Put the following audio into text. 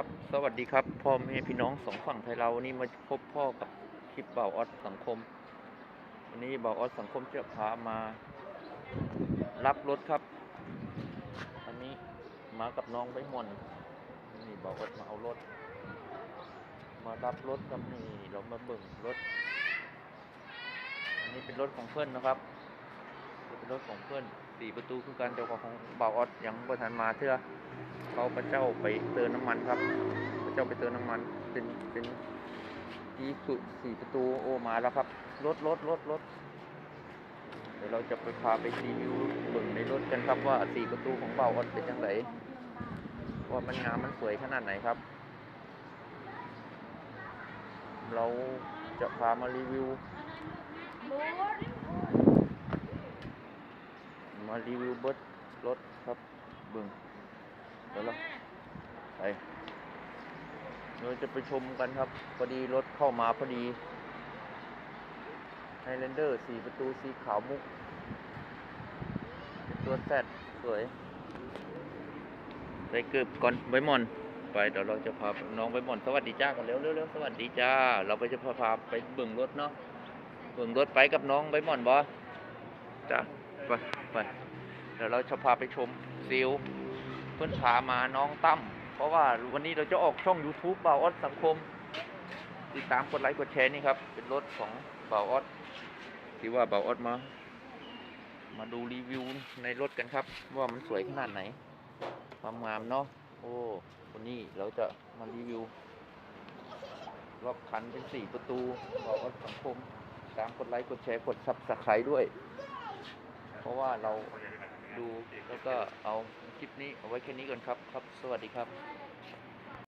ครับ สวัสดีครับ พ่อแม่พี่น้องสองฝั่งไทยเราวันนี้มาพบพ่อกับคลิปเบาออสสังคม วันนี้เบาออสสังคมจะพามา รับรถครับ อันนี้มากับน้องใบมอนนี่เบาออสมาเอารถ มารับรถครับนี่เรามาเบิ่งรถ อันนี้เป็นรถของเพื่อนนะครับเป็นรถของเพื่อนสี่ประตูคือการเจ้าของเบาออสยังประทานมาเทื่อ เขาพระเจ้าไปเติมน้ำมันครับ พระเจ้าไปเติมน้ำมันเป็นเป็นอีสุสี่ประตูโอมาแล้วครับรถรถรถรถเดี๋ยวเราจะไปพาไปรีวิวเบิ่งในรถกันครับว่าสี่ประตูของเบาออนเป็นยังไงว่ามันงามมันสวยขนาดไหนครับ เราจะพามารีวิว มารีวิวเบิร์ดรถครับเบิ่ง ดี๋ยวเราไปเราจะไปชมกันครับ พอดีรถเข้ามาพอดีไฮแลนเดอร์สีประตูสีขาวมุกเป็นตัวแซดสวยใส่เกือบก่อนใบหมอน ไปเดี๋ยวเราจะพาน้องใบหมอน สวัสดีจ้ากันเร็วเร็วสวัสดีจ้า เราไปจะพาพาไปเบิ่งรถเนาะเบิ่งรถไปกับน้องใบหมอนบอจ้าไปไปเดี๋ยวเราจะพาไปชมซิล เพื่อนพามาน้องตั้มเพราะว่าวันนี้เราจะออกช่อง YouTube บ่าวออสสังคม ติดตามกดไลค์กดแชร์นี่ครับ เป็นรถของบ่าวออสที่ว่าบ่าวออสมา มาดูรีวิวในรถกันครับ ว่ามันสวยขนาดไหน ความงามเนาะโอ้วันนี้เราจะมารีวิว รอบคันเป็นสี่ประตูบ่าวออสสังคม ตามกดไลค์กดแชร์กดซับสไครต์ด้วย เพราะว่าเรา ดู แล้วก็เอาคลิปนี้เอาไว้แค่นี้ก่อนครับ ครับ สวัสดีครับ